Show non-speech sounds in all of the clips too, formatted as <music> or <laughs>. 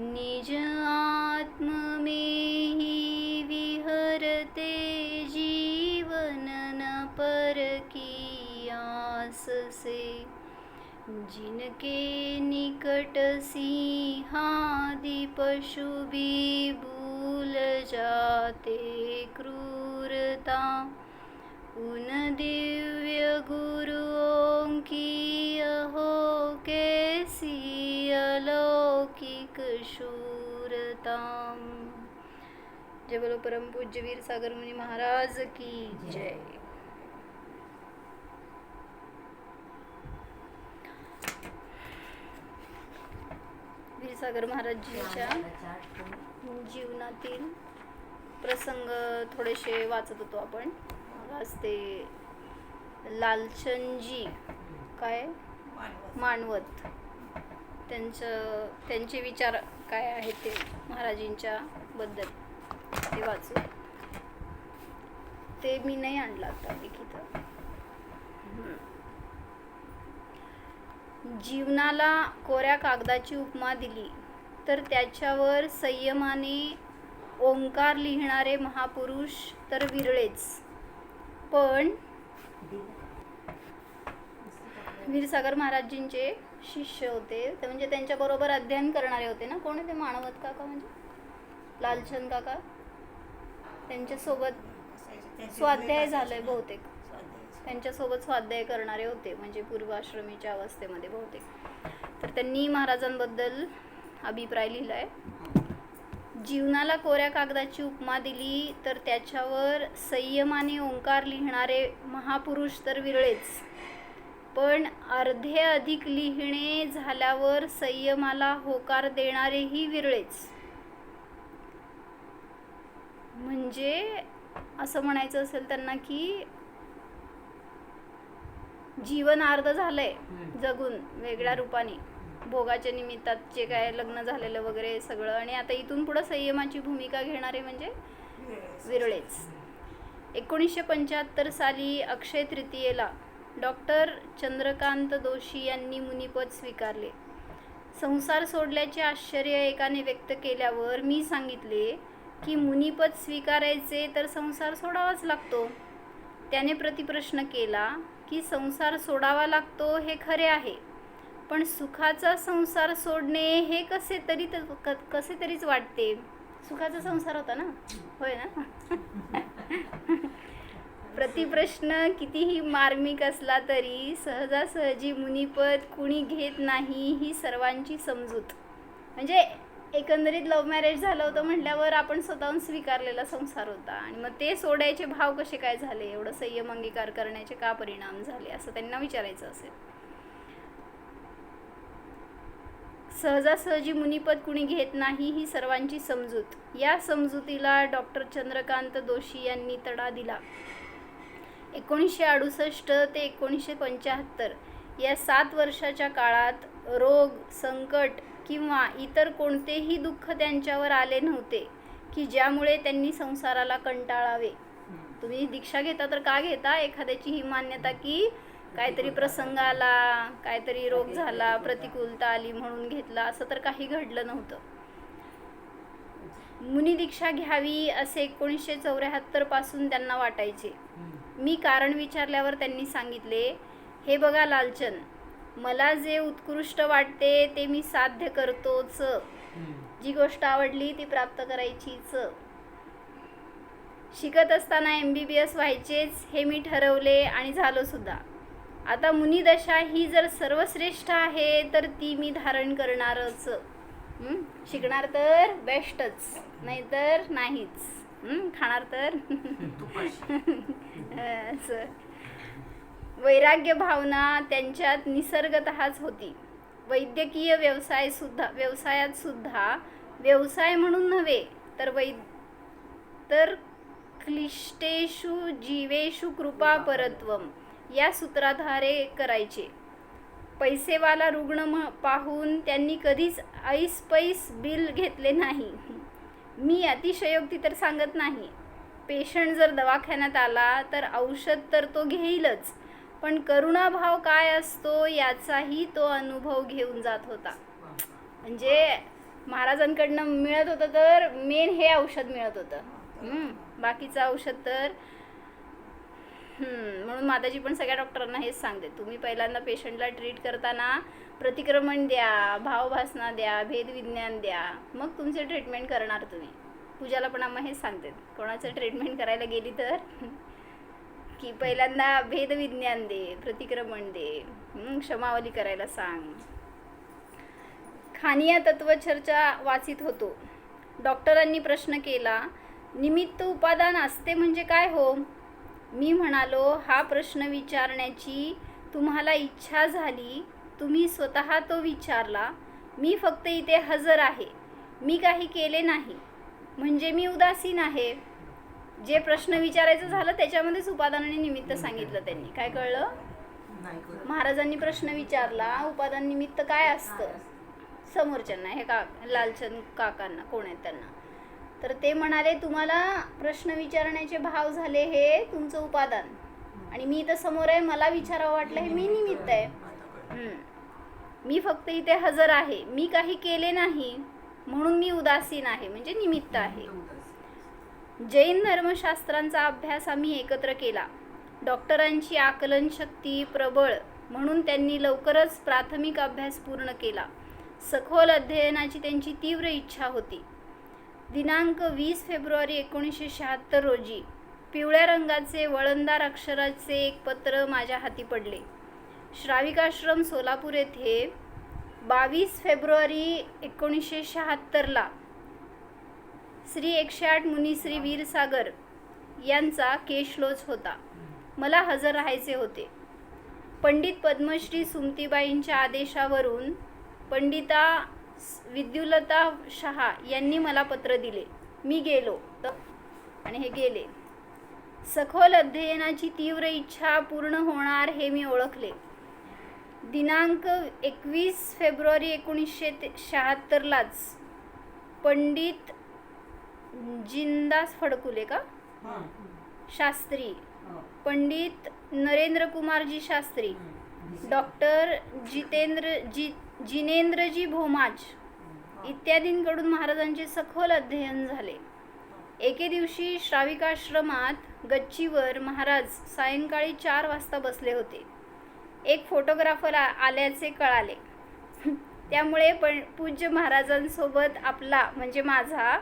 निज आत्म में ही विहरते जीवन न पर की आस से। जिनके निकट सिंहादि पशु भी भूल जाते क्रूरता उन देव जय बोलो परम पूज्य वीर सागर मुनि महाराज की जय। वीरसागर महाराजजींच्या जीवनातील प्रसंग थोडेसे वाचत होतो आपण. मग आज ते लालचंदजी काय? मानवत. त्यांचं त्यांचे विचार काय आहेत ते महाराजींच्या बद्दल? ते वाचू ते मी नाही आणलं आता लिखित जीवनाला कोऱ्या कागदाची उपमा दिली तर त्याच्यावर संयमाने ओंकार लिहिणारे महापुरुष तर विरळेच. पण वीरसागर महाराजजींचे शिष्य होते ते म्हणजे त्यांच्याबरोबर अध्ययन करणारे होते ना? कोण ते? मानवत काका म्हणजे? लालचंद काका? त्यांच्यासोबत स्वाध्याय झालंय बहुतेक. त्यांच्यासोबत स्वाध्याय करणारे होते म्हणजे पूर्वाश्रमीच्या अवस्थेमध्ये बहुतेक. तर त्यांनी महाराजांबद्दल अभिप्राय लिहिलाय. जीवनाला कोऱ्या कागदाची उपमा दिली तर त्याच्यावर संयमाने ओंकार लिहिणारे महापुरुष तर विरळेच. पण अर्धे अधिक लिहिणे झाल्यावर संयमाला होकार देणारेही विरळेच. म्हणजे असं म्हणायचं असेल त्यांना की जीवन अर्ध झालंय जगून वेगळ्या रूपाने. भोगाच्या निमित्तात जे काय लग्न झालेलं वगैरे सगळं. आणि आता इथून पुढं संयमाची भूमिका घेणारे म्हणजे विरळेच. एकोणीसशे पंच्याहत्तर साली अक्षय तृतीयेला डॉक्टर चंद्रकांत दोशी यांनी मुनिपद स्वीकारले. संसार सोडल्याचे आश्चर्य एकाने व्यक्त केल्यावर मी सांगितले की मुनिपद स्वीकारायचे तर संसार सोडावाच लागतो. त्याने प्रतिप्रश्न केला की संसार सोडावा लागतो हे खरे आहे. पण सुखाचा संसार सोडणे हे कसे तरी त- क- कसे तरीच वाटते. सुखाचा संसार होता ना? होय ना? <laughs> प्रतिप्रश्न कितीही मार्मिक असला तरी सहजासहजी मुनिपद कुणी घेत नाही ही सर्वांची समजूत. म्हणजे एकंदरीत लव्ह मॅरेज झालं होतं म्हटल्यावर आपण स्वतःहून स्वीकारलेला संसार होता. आणि मग ते सोडायचे भाव कसे काय झाले? एवढं संयम अंगीकार करण्याचे का परिणाम झाले? असं त्यांना विचारायचं असेल. सहजासहजी मुनिपद कुणी घेत नाही ही सर्वांची समजूत. या समजुतीला डॉक्टर चंद्रकांत दोशी यांनी तडा दिला. एकोणीसशे अडुसष्ट ते एकोणीसशे पंच्याहत्तर या सात वर्षाच्या काळात रोग संकट किंवा इतर कोणतेही दुःख त्यांच्यावर आले नव्हते की ज्यामुळे त्यांनी संसाराला कंटाळावे. तुम्ही दीक्षा घेता तर का घेता? एखाद्याची ही मान्यता की काहीतरी प्रसंग आला काहीतरी रोग झाला प्रतिकूलता आली म्हणून घेतला असं तर काही घडलं नव्हतं. मुनी दीक्षा घ्यावी असे एकोणीसशे चौऱ्याहत्तरपासून त्यांना वाटायचे. मी कारण विचारल्यावर त्यांनी सांगितले हे बघा लालचंद मला जे उत्कृष्ट वाटते ते मी साध्य करतोच. जी गोष्ट आवडली ती प्राप्त करायचीच. शिकत असताना एम बी बी एस व्हायचेच हे मी ठरवले आणि झालो सुद्धा. आता मुनिदशा ही जर सर्वश्रेष्ठ आहे तर ती मी धारण करणारच? शिकणार तर बेस्टच नाहीतर नाहीच? खाणार तर. <laughs> <laughs> वैराग्य भावना त्यांच्यात निसर्गतःच होती. वैद्यकीय व्यवसाय सुद्धा व्यवसायात सुद्धा व्यवसाय म्हणून नव्हे तर वै तर क्लिष्टेषु जीवेषु कृपा परत्वम या सूत्राधारे करायचे. पैसेवाला रुग्ण म पाहून त्यांनी कधीच ऐस पैस बिल घेतले नाही. मी अतिशयोक्ती तर सांगत नाही. पेशंट जर दवाखान्यात आला तर औषध तर तो घेईलच. पण करुणाभाव काय असतो याचाही तो अनुभव घेऊन जात होता. म्हणजे महाराजांकडनं मिळत होतं तर मेन हे औषध मिळत होतं. बाकीचं औषध तर म्हणून माताजी पण सगळ्या डॉक्टरांना हेच सांगते. तुम्ही पहिल्यांदा पेशंटला ट्रीट करताना प्रतिक्रमण द्या भावभासना द्या भेदविज्ञान द्या मग तुमचे ट्रीटमेंट करणार तुम्ही. पूजाला पण आम्हा हेच सांगते कोणाचं ट्रीटमेंट करायला गेली तर? की पहिल्यांदा भेदविज्ञान दे प्रतिक्रमण दे क्षमावली करायला सांग. खानिया तत्वचर्चा वाचित होतो. डॉक्टरांनी प्रश्न केला निमित्त उपादान असते म्हणजे काय हो? मी म्हणालो हा प्रश्न विचारण्याची तुम्हाला इच्छा झाली तुम्ही स्वतः तो विचारला. मी फक्त इथे हजर आहे. मी काही केले नाही. म्हणजे मी उदासीन आहे. जे प्रश्न विचारायचं झालं त्याच्यामध्येच उपादान आणि निमित्त सांगितलं त्यांनी. काय कळलं. महाराजांनी प्रश्न विचारला उपादान निमित्त काय असतं? समोरच्यांना हे का लालचंद काकांना कोण आहेत त्यांना? तर ते म्हणाले तुम्हाला प्रश्न विचारण्याचे भाव झाले हे तुमचं उपादान. आणि मी इथं समोर आहे मला विचारावं वाटलं हे मी निमित्त आहे. मी फक्त इथे हजर आहे. मी काही केले नाही म्हणून मी उदासीन आहे म्हणजे निमित्त आहे. जैन धर्मशास्त्रांचा अभ्यास आम्ही एकत्र केला. डॉक्टरांची आकलन शक्ती प्रबळ म्हणून त्यांनी लवकरच प्राथमिक अभ्यास पूर्ण केला. सखोल अध्ययनाची त्यांची तीव्र इच्छा होती. दिनांक वीस फेब्रुवारी एकोणीसशे शहात्तर रोजी पिवळ्या रंगाचे वळणदार अक्षराचे एक पत्र माझ्या हाती पडले. श्राविकाश्रम सोलापूर येथे बावीस फेब्रुवारी एकोणीसशे शहात्तरला श्री एकशे आठ मुनी श्री वीरसागर यांचा केशलोच होता. मला हजर राहायचे होते. पंडित पद्मश्री सुमतीबाईंच्या आदेशावरून पंडिता विद्युलता शहा यांनी मला पत्र दिले. मी गेलो. त- आणि हे गेले. सखोल अध्ययनाची तीव्र इच्छा पूर्ण होणार हे मी ओळखले. दिनांक एकवीस फेब्रुवारी एकोणीसशे ते शहात्तरलाच पंडित जिंदास फडकुले का. शास्त्री. पंडित नरेंद्र कुमारजी शास्त्री. डॉक्टर जितेंद्र जी जिनेंद्रजी भोमाज इत्यादींकडून महाराजांचे सखोल अध्ययन झाले. एके दिवशी श्राविकाश्रमात गच्चीवर महाराज सायंकाळी चार वाजता बसले होते. एक फोटोग्राफर आल्याचे कळाले. <laughs> त्यामुळे पण पूज्य महाराजांसोबत आपला म्हणजे माझा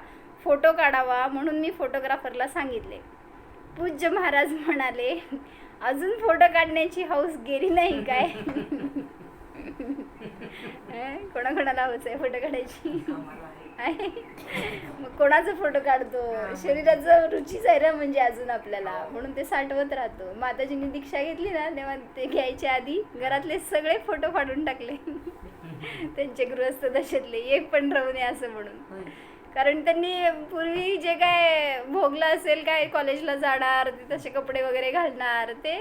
फोटो काढावा म्हणून मी फोटोग्राफरला सांगितले. पूज्य महाराज म्हणाले अजून फोटो काढण्याची हौस गेली नाही काय? कोणाकोणाला हौस आहे फोटो काढायची? मग कोणाचा फोटो काढतो? शरीराचं रुचीच आहे ना म्हणजे अजून आपल्याला. म्हणून ते साठवत राहतो. माताजींनी दीक्षा घेतली ना तेव्हा ते घ्यायच्या आधी. घरातले सगळे फोटो फाडून टाकले. त्यांचे गृहस्थ दशेतले एक पण राहू नये असं म्हणून. कारण त्यांनी पूर्वी जे काय भोगलं असेल काय कॉलेजला जाणार तसे कपडे वगैरे घालणार ते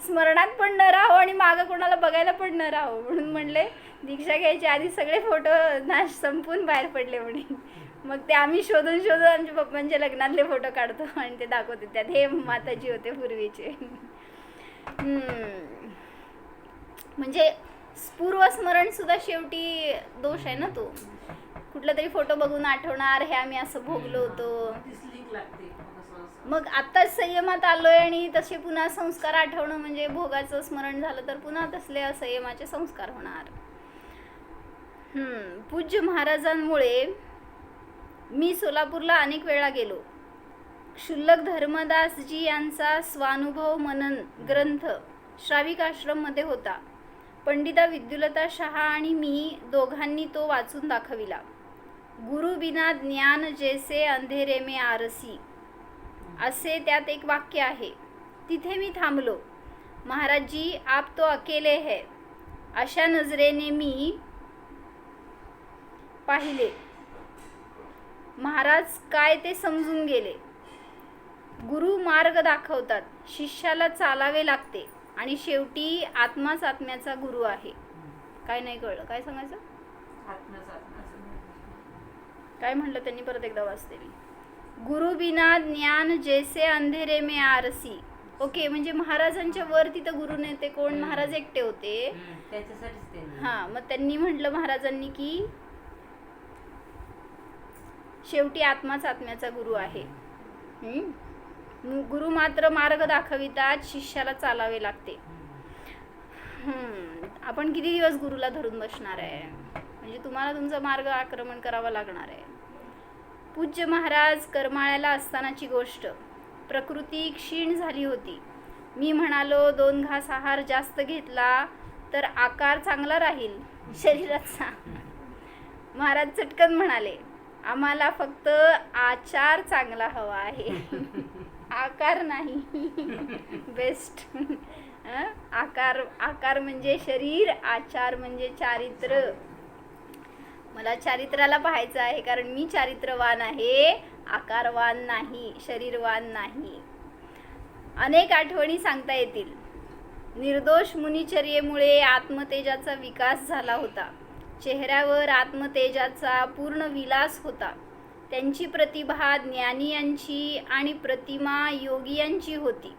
स्मरणात पण न राहो आणि मागं कोणाला बघायला पण न राहो म्हणून म्हणले दीक्षा घ्यायच्या आधी सगळे फोटो नाश संपून बाहेर पडले म्हणे. मग ते आम्ही शोधून शोधून आमच्या पप्पांच्या म्हणजे लग्नातले फोटो काढतो आणि ते दाखवते त्यात हे माताजी होते पूर्वीचे. म्हणजे पूर्वस्मरण सुद्धा शेवटी दोष आहे ना तो? कुठला तरी फोटो बघून आठवणार हे आम्ही असं भोगलो होतो. मग आत्ताच संयमात आलोय आणि तसे पुन्हा संस्कार आठवणं म्हणजे भोगाचं स्मरण झालं तर पुन्हा तसले असंयमाचे संस्कार होणार. हम्म, पूज्य महाराजांमुळे मी सोलापूरला अनेक वेळा गेलो. क्षुल्लक धर्मदासजी यांचा स्वानुभव मनन ग्रंथ श्राविक आश्रममध्ये होता. पंडिता विद्युलता शहा आणि मी दोघांनी तो वाचून दाखविला. गुरु बिना ज्ञान जैसे अंधेरे में आरसी। असे त्यात एक वाक्य आहे तिथे मी थांबलो. महाराजजी आप तो अकेले है. अशा नजरेने मी पाहिले. महाराज काय ते समजून गेले. गुरु मार्ग दाखवतात. शिष्याला चालावे लागते आणि शेवटी आत्माच आत्म्याचा गुरु आहे. काय नाही कळलं? काय सांगायचं? काय म्हणलं त्यांनी परत एकदा वाचते मी. गुरु बिना ज्ञान जैसे अंधेरे में आरसी. ओके म्हणजे महाराजांच्या वर तिथं गुरु नेते कोण? महाराज एकटे होते. हं, हा मग त्यांनी म्हटलं महाराजांनी की शेवटी आत्माच आत्म्याचा गुरु आहे. गुरु मात्र मार्ग दाखवितात शिष्याला चालावे लागते. हम्म, आपण किती दिवस गुरुला धरून बसणार आहे? म्हणजे तुम्हाला तुमचा मार्ग आक्रमण करावा लागणार आहे. पूज्य महाराज करमाळ्याला असतानाची गोष्ट. प्रकृती क्षीण झाली होती. मी म्हणालो दोन घास आहार जास्त घेतला तर आकार चांगला राहील शरीराचा. महाराज चटकन म्हणाले आम्हाला फक्त आचार चांगला हवा आहे. आकार नाही. बेस्ट आकार आकार म्हणजे शरीर आचार म्हणजे चारित्र्य मला चारित्र्याला पाहायचं आहे कारण मी चारित्रवान आहे आकारवान नाही शरीरवान नाही. अनेक आठवणी सांगता येतील. निर्दोष मुनिचर्येमुळे आत्मतेजाचा विकास झाला होता. चेहऱ्यावर आत्मतेजाचा पूर्ण विलास होता. त्यांची प्रतिभा ज्ञानियांची आणि प्रतिमा योगियांची होती.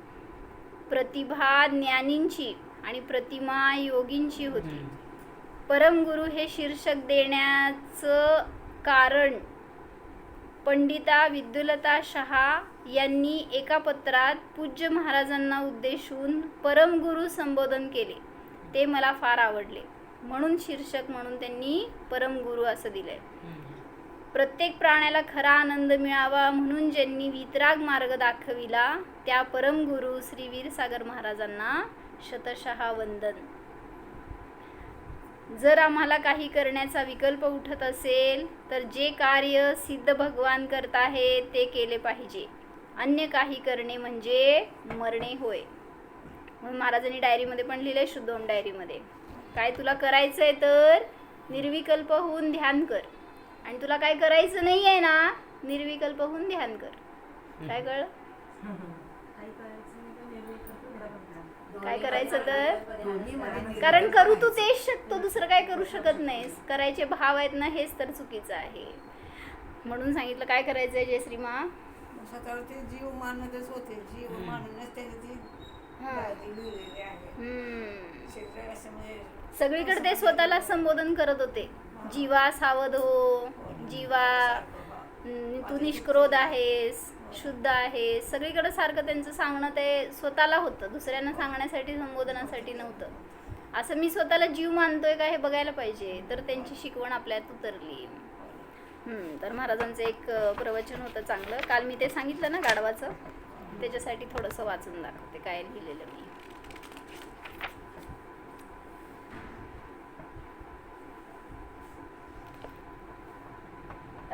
प्रतिभा ज्ञानींची आणि प्रतिमा योगींची होती. परमगुरु हे शीर्षक देण्याचं कारण पंडिता विद्युलता शहा यांनी एका पत्रात पूज्य महाराजांना उद्देशून परमगुरु संबोधन केले. ते मला फार आवडले. म्हणून शीर्षक म्हणून त्यांनी परमगुरु असं दिलंय. प्रत्येक प्राण्याला खरा आनंद मिळावा म्हणून ज्यांनी वितराग मार्ग दाखविला त्या परमगुरु श्री वीरसागर महाराजांना शतशहा वंदन. जर आम्हाला काही करण्याचा विकल्प उठत असेल तर जे कार्य सिद्ध भगवान करत आहे ते केले पाहिजे. अन्य काही करणे म्हणजे मरणे होय. म्हणून महाराजांनी डायरीमध्ये पण लिहिलंय शुद्धोम डायरीमध्ये काय तुला करायचं आहे तर निर्विकल्प होऊन ध्यान कर. आणि तुला काय करायचं नाही आहे ना निर्विकल्प होऊन ध्यान कर. काय कळलं <laughs> काय करायचं तर? कारण करू तू तेच शकतो दुसरं काय करू शकत नाहीस. करायचे भाव आहेत ना हेच तर चुकीचं आहे. म्हणून सांगितलं काय करायचंय जयश्रीमा? ते जीव मानतच होते. जीव. मानूनच हा. सगळीकडे ते स्वतःला संबोधन करत होते. जीवा सावध हो जीवा हम्म, तू निष्क्रोध आहेस शुद्ध आहेस. सगळीकडे सारखं त्यांचं सांगणं ते स्वतःला होतं. दुसऱ्यांना सांगण्यासाठी संबोधनासाठी नव्हतं. असं मी स्वतःला जीव मानतोय का हे बघायला पाहिजे. तर त्यांची शिकवण आपल्यात उतरली. तर महाराजांचं एक प्रवचन होतं चांगलं. काल मी ते सांगितलं ना गाढवाचं? त्याच्यासाठी थोडंसं वाचून दाखवते. काय लिहिलेलं मी.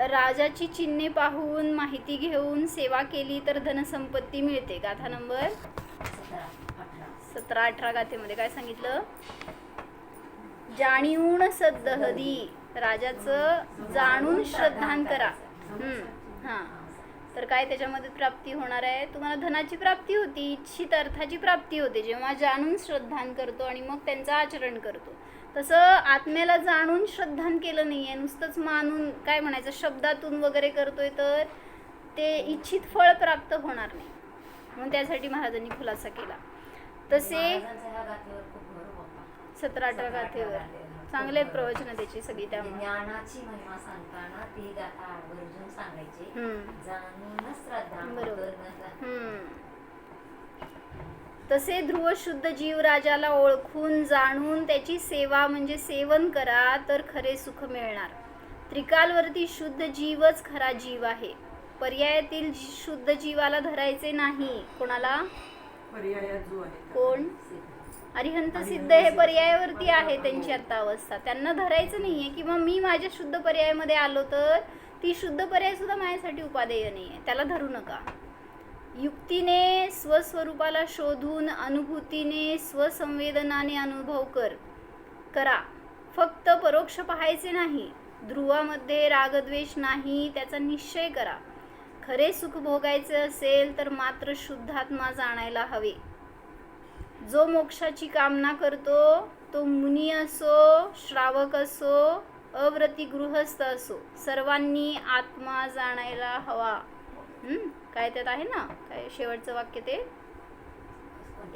राजाची चिन्हे पाहून माहिती घेऊन सेवा केली तर धनसंपत्ती मिळते. गाथा नंबर सतरा अठरा गाथेमध्ये काय सांगितलं? जाणीवून सद्दहदी राजाचं जाणून श्रद्धान करा. हम्म, हा. तर काय त्याच्यामध्ये प्राप्ती होणार आहे? तुम्हाला धनाची प्राप्ती होती इच्छित अर्थाची प्राप्ती होते. जेव्हा जाणून श्रद्धान करतो आणि मग त्यांचं आचरण करतो. तसं आत्म्याला जाणून श्रद्धान केलं नाही आहे नुसतंच मानून काय म्हणायचं शब्दातून वगैरे करतोय तर ते इच्छित फळ प्राप्त होणार नाही. म्हणून त्यासाठी महाराजांनी खुलासा केला. तसे सतरा अठरा गाथेवर. चांगले आहेत प्रवचन त्याची सगळी त्यामुळे. ज्ञानाची महिमा सांगताना ती गाथा आवर्जून सांगायची. हम्म. जाणून श्रद्धा बरोबर. तसे ध्रुव शुद्ध जीव राजाला ओळखून जाणून त्याची सेवा म्हणजे सेवन करा तर खरे सुख मिळणार. त्रिकालवरती शुद्ध जीवच खरा जीव आहे. पर्यायातील शुद्ध जीवाला धरायचे नाही. कोणाला? आहे कोण? अरिहंत सिद्ध हे पर्यायावरती आहे त्यांची आता अवस्था. त्यांना धरायचं नाहीये किंवा मी माझ्या शुद्ध पर्यायामध्ये आलो तर ती शुद्ध पर्याय सुद्धा माझ्यासाठी उपादेय नाहीये. त्याला धरू नका. युक्तीने स्वस्वरूपाला शोधून अनुभूतीने स्वसंवेदनाने अनुभव कर. करा. फक्त परोक्ष पाहायचे नाही. ध्रुवामध्ये रागद्वेष नाही त्याचा निश्चय करा. खरे सुख भोगायचे असेल तर मात्र शुद्धात्मा जाणायला हवे. जो मोक्षाची कामना करतो तो मुनी असो श्रावक असो अव्रती गृहस्थ असो सर्वांनी आत्मा जाणायला हवा. हम्म, काय त्यात आहे ना? काय शेवटचं वाक्य ते?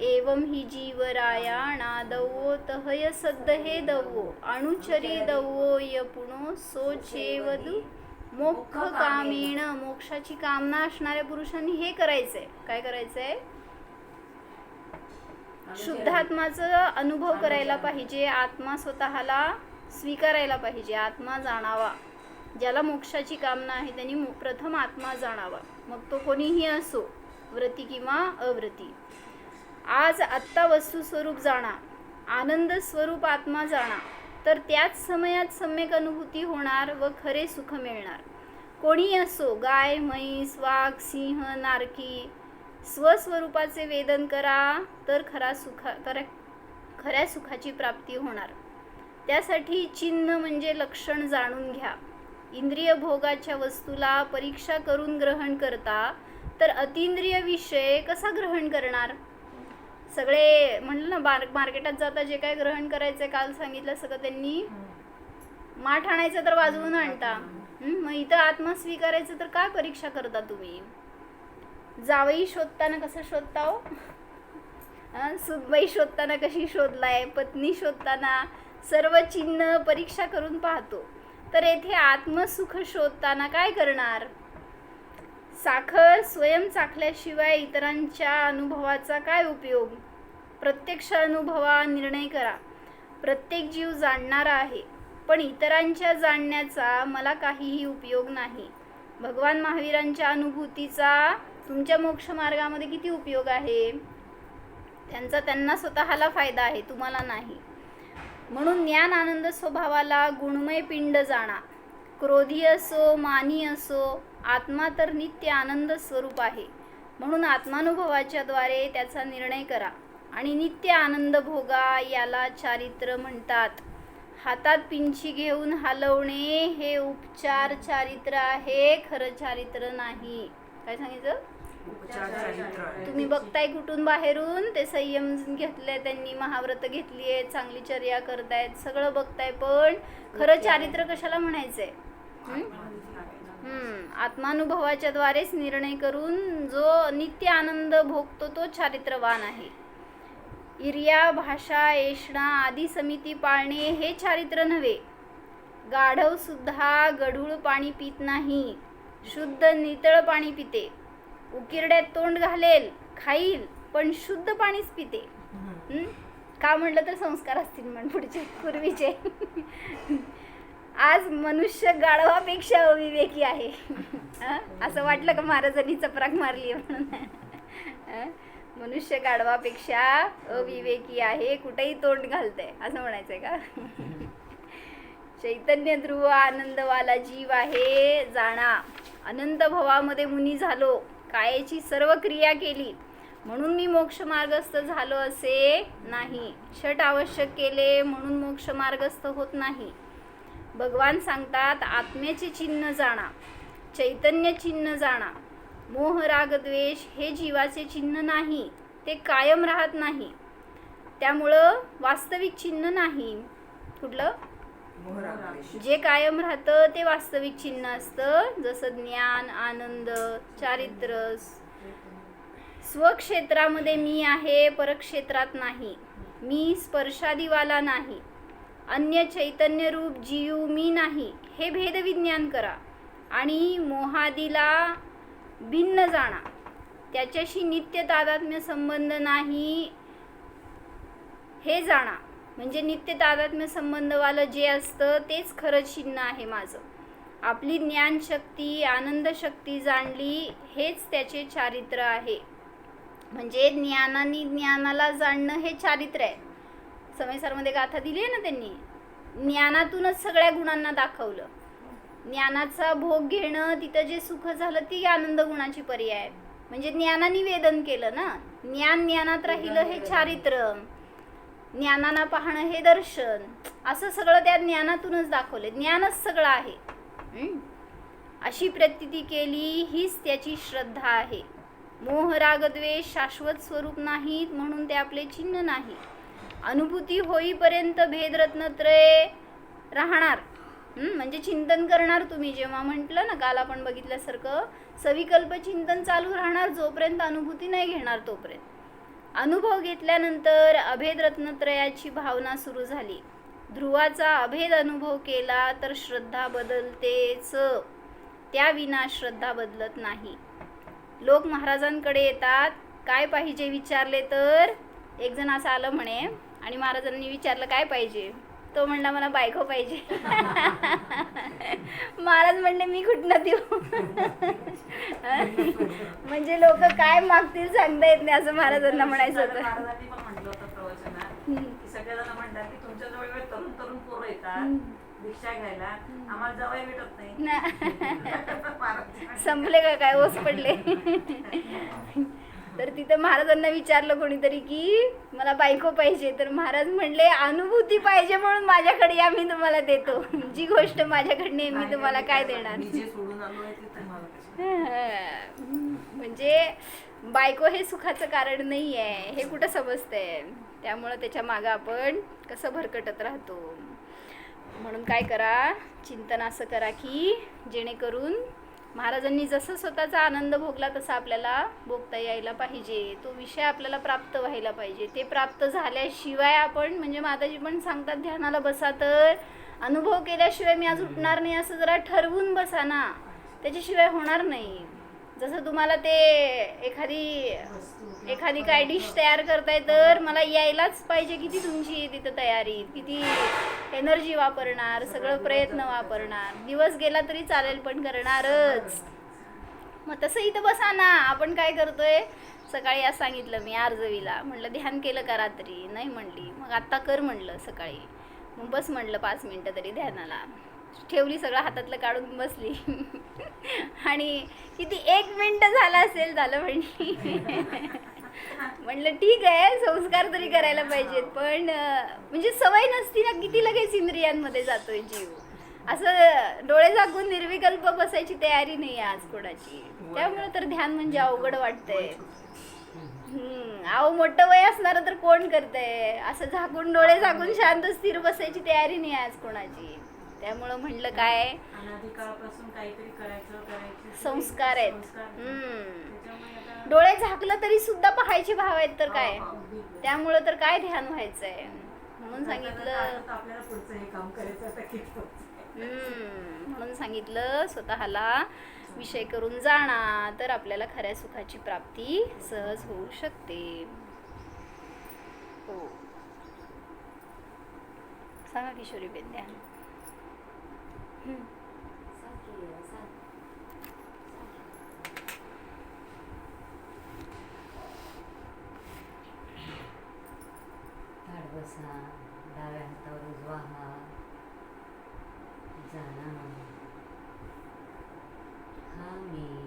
एवम ही जीवराया नादवो तहय सद्द हे दवो अणुचरी दवो य पुनो सो छेवदु मोक्ष कामेण मोक्षाची कामना असणाऱ्या पुरुषांनी हे करायचंय. काय करायचंय? शुद्धात्माचं अनुभव करायला पाहिजे आत्मा स्वतःला स्वीकारायला पाहिजे आत्मा जाणावा. ज्याला मोक्षाची कामना आहे त्यांनी प्रथम आत्मा जाणावा. मग तो कोणीही असो व्रती किंवा अव्रती आज आत्ता वस्तुस्वरूप जाणा आनंद स्वरूप आत्मा जाणा तर त्याच समयात सम्यक अनुभूती होणार व खरे सुख मिळणार. कोणी असो गाय म्हैस वाघ सिंह नारकी स्वस्वरूपाचे वेदन करा तर खरा सुखा तर खऱ्या सुखाची प्राप्ती होणार. त्यासाठी चिन्ह म्हणजे लक्षण जाणून घ्या. इंद्रिय भोगाच्या वस्तूला परीक्षा करून ग्रहण करता तर अतिंद्रिय विषय कसा ग्रहण करणार? सगळे म्हणलं ना मार्क मार्केटात जाता जे काय ग्रहण करायचं काल सांगितलं सगळं त्यांनी. माठ आणायचं तर वाजवून आणता. मग इथं आत्मा स्वीकारायचं तर काय परीक्षा करता तुम्ही? जावई शोधताना कसं शोधता हो? हं? शोधताना कशी शोधलाय? पत्नी शोधताना सर्व चिन्ह परीक्षा करून पाहतो. तर येथे आत्मसुख शोधताना काय करणार? साखर स्वयं चाखल्याशिवाय इतरांच्या अनुभवाचा काय उपयोग? प्रत्यक्ष अनुभवा निर्णय करा. प्रत्येक जीव जाणणारा आहे पण इतरांच्या जाणण्याचा मला काहीही उपयोग नाही. भगवान महावीरांच्या अनुभूतीचा तुमच्या मोक्ष मार्गामध्ये किती उपयोग आहे? त्यांचा त्यांना स्वतःला फायदा आहे तुम्हाला नाही. म्हणून ज्ञान आनंद स्वभावाला गुणमय पिंड जाणा. क्रोधी असो मानी असो आत्मा तर नित्य आनंद स्वरूप आहे. म्हणून आत्मानुभवाच्या द्वारे त्याचा निर्णय करा. आणि नित्य आनंद भोगा याला चारित्र म्हणतात. हातात पिंची घेऊन हलवणे हे उपचार चारित्र आहे खरं चारित्र नाही. काय सांगितलं? तुम्ही बघताय कुठून बाहेरून? ते संयम घेतले त्यांनी महाव्रत घेतली आहे चांगली चर्या करतायत सगळं बघताय पण खरं चारित्र कशाला म्हणायचंय? हम्म आत्मानुभवाच्या द्वारेच निर्णय करून जो नित्य आनंद भोगतो तो चारित्रवान आहे. इर्या भाषा येषणा आदी समिती पाळणे हे चारित्र नव्हे. गाढव सुद्धा गढूळ पाणी पित नाही. शुद्ध नितळ पाणी पिते. उकिरड्यात तोंड घालेल खाईल पण शुद्ध पाणीच पिते. हं? का म्हटलं तर संस्कार असतील म्हण पुढचे पूर्वीचे. आज मनुष्य गाढवापेक्षा अविवेकी आहे. हं? असं वाटलं का महाराजांनी चपराक मारली आहे म्हणून? हं? मनुष्य गाढवापेक्षा अविवेकी आहे कुठेही तोंड घालतंय असं म्हणायचंय का? चैतन्य ध्रुव आनंदवाला जीव आहे जाणा. अनंत भवामध्ये मुनी झालो. कायेची सर्व क्रिया केली. म्हणून मी मोक्ष मार्गस्थ झालो असे नाही. छट आवश्यक केले म्हणून मोक्ष मार्गस्थ होत नाही. भगवान सांगतात आत्म्याचे चिन्ह जाणा चैतन्य चिन्ह जाणा. मोह राग द्वेष हे जीवाचे चिन्ह नाही ते कायम राहत नाही. त्यामुळं वास्तविक चिन्ह नाही. कुठलं जे कायम राहतं ते वास्तविक चिन्ह असतं. जसं ज्ञान आनंद चारित्र स्वक्षेत्रामध्ये मी आहे परक्षेत्रात नाही. मी स्पर्शादिवाला नाही. अन्य चैतन्य रूप जीव मी नाही. हे भेदविज्ञान करा आणि मोहादीला भिन्न जाणा. त्याच्याशी नित्य तादात्म्य संबंध नाही हे जाणा. म्हणजे नित्य तादात्म्य संबंधवालं जे असतं तेच खरं चिन्ह आहे माझं. आपली ज्ञानशक्ती आनंद शक्ती जाणली हेच त्याचे चारित्र आहे. म्हणजे ज्ञानाने ज्ञानाला जाणणं हे चारित्र आहे. समयसारमध्ये गाथा दिली आहे ना त्यांनी? ज्ञानातूनच सगळ्या गुणांना दाखवलं. ज्ञानाचा भोग घेणं तिथं जे सुख झालं ती आनंद गुणाची पर्याय. म्हणजे ज्ञानाने वेदन केलं ना? ज्ञान ज्ञानात राहिलं हे चारित्र. ज्ञानाना पाहणं हे दर्शन. असं सगळं त्या ज्ञानातूनच दाखवले ज्ञानच सगळं आहे. अशी प्रतीती केली हीच त्याची श्रद्धा आहे. मोह द्वेष शाश्वत स्वरूप नाहीत म्हणून ते आपले चिन्ह नाही. अनुभूती होईपर्यंत भेदरत्नत्रय राहणार. म्हणजे चिंतन करणार तुम्ही. जेव्हा म्हटलं ना काल आपण बघितल्यासारखं सविकल्प चिंतन चालू राहणार जोपर्यंत अनुभूती नाही घेणार तोपर्यंत. अनुभव घेतल्यानंतर अभेद रत्नत्रयाची भावना सुरू झाली. ध्रुवाचा अभेद अनुभव केला तर श्रद्धा बदलतेच. त्या विना श्रद्धा बदलत नाही. लोक महाराजांकडे येतात. काय पाहिजे विचारले तर? एक जण असं आलं म्हणे आणि महाराजांनी विचारलं काय पाहिजे? तो म्हणला मला बायको पाहिजे. महाराज म्हणले मी कुठनं देऊ? म्हणजे लोक काय मागतील सांगता येत नाही असं महाराजांना म्हणायचं होतं. सगळेजण म्हणतात की तरुण तरुण पोरं येतात घ्यायला आम्हाला जवळ भेटत नाही. <laughs> संपले का काय? ओस पडले. <laughs> <laughs> तर तिथं महाराजांना विचारलं कोणीतरी की मला बायको पाहिजे. तर महाराज म्हणले अनुभूती पाहिजे म्हणून माझ्याकडे या मी तुम्हाला देतो. <laughs> जी गोष्ट माझ्याकडे मी तुम्हाला काय देणार? <laughs> म्हणजे बायको हे सुखाचं कारण नाही आहे हे कुठं समजतंय? त्यामुळं त्याच्या मागं आपण कसं भरकटत राहतो? म्हणून काय करा चिंतन असं करा की जेणेकरून महाराजांनी जसं स्वतःचा आनंद भोगला तसा आपल्याला भोगता यायला पाहिजे. तो विषय आपल्याला प्राप्त व्हायला पाहिजे. ते प्राप्त झाल्याशिवाय आपण म्हणजे माताजी पण सांगतात ध्यानाला बसा तर. अनुभव केल्याशिवाय मी आज उठणार नाही. असं जरा ठरवून बसा ना. त्याच्याशिवाय होणार नाही. जसं तुम्हाला ते एखादी एखादी काय डिश तयार करताय तर मला यायलाच पाहिजे किती तुमची तिथं तयारी किती एनर्जी वापरणार सगळं प्रयत्न वापरणार. दिवस गेला तरी चालेल पण करणारच. मग तसं इथं बसा ना. आपण काय करतोय? सकाळी आज सांगितलं मी आर्जवीला. म्हणलं ध्यान केलं का रात्री? नाही म्हणली. मग आत्ता कर म्हणलं सकाळी. मग बस म्हणलं पाच मिनटं तरी ध्यानाला. ठेवली सगळं हातातलं काढून बसली. आणि किती एक मिनटं झालं असेल झालं म्हणली. म्हणलं ठीक आहे संस्कार तरी करायला पाहिजेत पण म्हणजे सवय नसती ना किती लगेच इंद्रियांमध्ये जातोय जीव. असं डोळे झाकून निर्विकल्प बसायची तयारी नाही आहे आज कोणाची. त्यामुळे तर ध्यान म्हणजे अवघड वाटतंय. हम्म अहो मोठं वय असणार तर कोण करतंय? असं झाकून डोळे झाकून शांत स्थिर बसायची तयारी नाही आहे आज कोणाची. त्यामुळं म्हणलं काय? अनाधिकाळापासून काहीतरी करायचं करायचं. संस्कार आहेत. हम्म. डोळे झाकलं तरी सुद्धा पाहायचे भाव आहेत तर काय? अगदी. त्यामुळं तर काय ध्यान व्हायचंय? म्हणून आता सांगितलं आपल्याला पुढचं हे काम करायचं म्हणून सांगितलं स्वतःला विषय करून जाणा तर आपल्याला खऱ्या सुखाची प्राप्ती सहज होऊ शकते. हो. सांगा किशोरी बेन बसा डाव्या हातावर उजवा हात जाणार हा मी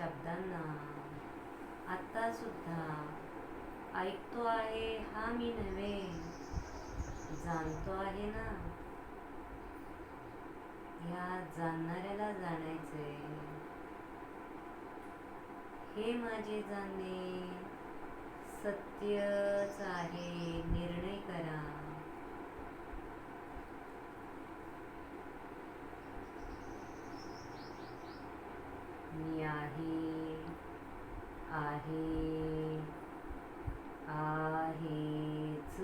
शब्दांना आता सुद्धा ऐकतो आहे हा मी नव्हे जाणतो आहे ना. ह्या जाणणाऱ्याला जाणायचंय. हे माझे जाणणे सत्यच आहे निर्णय करा. मी आहे आहे आहेच